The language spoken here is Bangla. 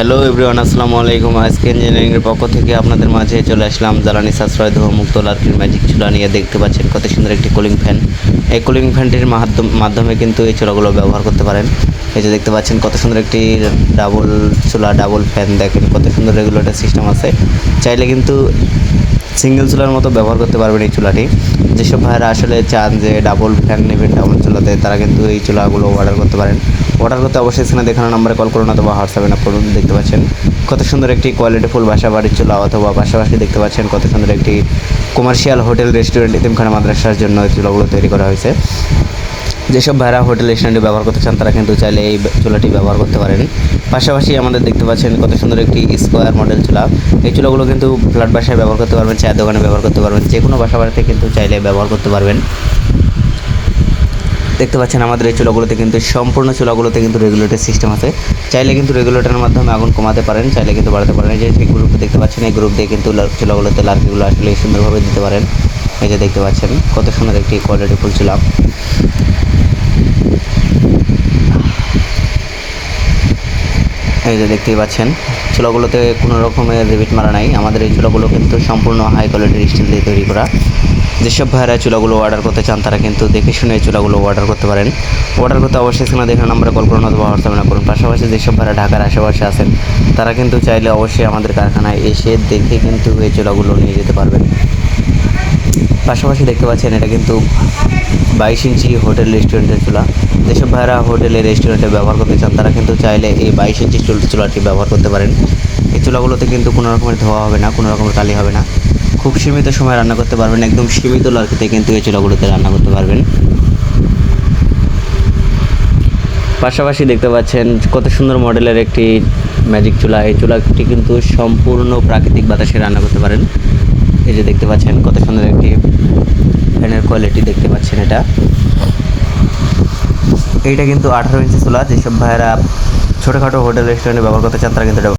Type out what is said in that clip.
হ্যালো এভরিওয়ান, আসসালামু আলাইকুম। আজকে ইঞ্জিনিয়ারিংয়ের পক্ষ থেকে আপনাদের মাঝে চলে আসলাম জ্বালানি সাশ্রয় ধোয়া মুক্ত লার্কির ম্যাজিক চুলা নিয়ে। দেখতে পাচ্ছেন কত সুন্দর একটি কুলিং ফ্যান এই কুলিং ফ্যানটির মাধ্যম- কিন্তু এই চুলাগুলো ব্যবহার করতে পারেন। এই যে দেখতে পাচ্ছেন কত সুন্দর একটি ডাবল চুলা ডাবল ফ্যান দেখেন কত সুন্দর রেগুলেটর সিস্টেম আছে। চাইলে কিন্তু সিঙ্গেল চুলার মতো ব্যবহার করতে পারবেন এই চুলাটি। যেসব ভাইয়েরা আসলে চান যে ডাবল ফ্যান নেবেন ডাবল চুলাতে, তারা কিন্তু এই চুলাগুলো অর্ডার করতে পারেন। অর্ডার করতে অবশ্যই এখানে দেখানো নাম্বারে কল করুন অথবা হোয়াটসঅ্যাপে না করুন, দেখতে পাচ্ছেন। কত সুন্দর একটি কোয়ালিটিফুল বাসা বাড়ির চুলা অথবা পাশাপাশি দেখতে পাচ্ছেন কত সুন্দর একটি কমার্শিয়াল হোটেল রেস্টুরেন্ট ইতিমখানা মাদ্রাসার জন্য এই চুলাগুলো তৈরি করা হয়েছে। যেসব ভাইরা হোটেল রেস্টুরেন্টে ব্যবহার করতে চান, তারা কিন্তু চাইলে এই চুলাটি ব্যবহার করতে পারেন। পাশাপাশি আমাদের দেখতে পাচ্ছেন কত সুন্দর একটি স্কোয়ার মডেল চুলা। এই চুলাগুলো কিন্তু ফ্ল্যাট বাসায় ব্যবহার করতে পারবেন, চায়ের দোকানে ব্যবহার করতে পারবেন যে কোনো বাসা বাড়িতে কিন্তু চাইলে ব্যবহার করতে পারবেন। দেখতে পাচ্ছেন আমাদের এই চুলাগুলোতে কিন্তু, সম্পূর্ণ চুলাগুলোতে কিন্তু রেগুলেটর সিস্টেম আছে। চাইলে কিন্তু রেগুলেটরের মাধ্যমে আগুন কমাতে পারেন, চাইলে কিন্তু বাড়াতে পারেন। এই যে গ্রুপ দেখতে পাচ্ছেন, এই গ্রুপ দিয়ে কিন্তু চুলাগুলোতে লার্কিগুলো আসলে সুন্দরভাবে দিতে পারেন। এই যে দেখতে পাচ্ছেন, কত সুন্দর একটি কোয়ালিটি ফুল চুলা। এই যে দেখতেই পাচ্ছেন, চুলাগুলোতে কোনো রকমের রিবিট মারা নাই। আমাদের এই চুলাগুলো কিন্তু সম্পূর্ণ হাই কোয়ালিটির স্টিল দিয়ে তৈরি করা। যেসব ভাইরা চুলাগুলো অর্ডার করতে চান, তারা কিন্তু দেখে শুনে চুলাগুলো অর্ডার করতে পারেন। অর্ডার করতে অবশ্যই সেখানে দেখে নাম্বারে কল করুন অথবা হোয়াটসঅ্যাপে না করুন। পাশাপাশি যেসব ভাইরা ঢাকার আশেপাশে আছেন, তারা কিন্তু চাইলে অবশ্যই আমাদের কারখানায় এসে দেখে কিন্তু এই চুলাগুলো নিয়ে যেতে পারবেন। পাশাপাশি দেখতে পাচ্ছেন, এটা কিন্তু বাইশ ইঞ্চি হোটেল রেস্টুরেন্টের চুলা। যেসব ভাইরা হোটেলে রেস্টুরেন্টে ব্যবহার করতে চান, তারা কিন্তু চাইলে এই বাইশ ইঞ্চি চুল চুলাটি ব্যবহার করতে পারেন। এই চুলাগুলোতে কিন্তু কোনো রকমের ধোয়া হবে না, কোনো রকমের কালি হবে না। খুব সীমিত সময় রান্না করতে পারবেন, একদম সীমিত লার্কিতে কিন্তু এই চুলাগুলোতে রান্না করতে পারবেন। পাশাপাশি দেখতে পাচ্ছেন কত সুন্দর মডেলের একটি ম্যাজিক চুলা। এই চুলাটি কিন্তু সম্পূর্ণ প্রাকৃতিক বাতাসে রান্না করতে পারেন। এই যে দেখতে পাচ্ছেন কত সুন্দর একটি ফ্যানের কোয়ালিটি দেখতে পাচ্ছেন এটা। এইটা কিন্তু আঠারো ইঞ্চি চুলা, যেসব ভাইয়েরা ছোটোখাটো হোটেল রেস্টুরেন্টে ব্যবহার করতে চান, তারা কিন্তু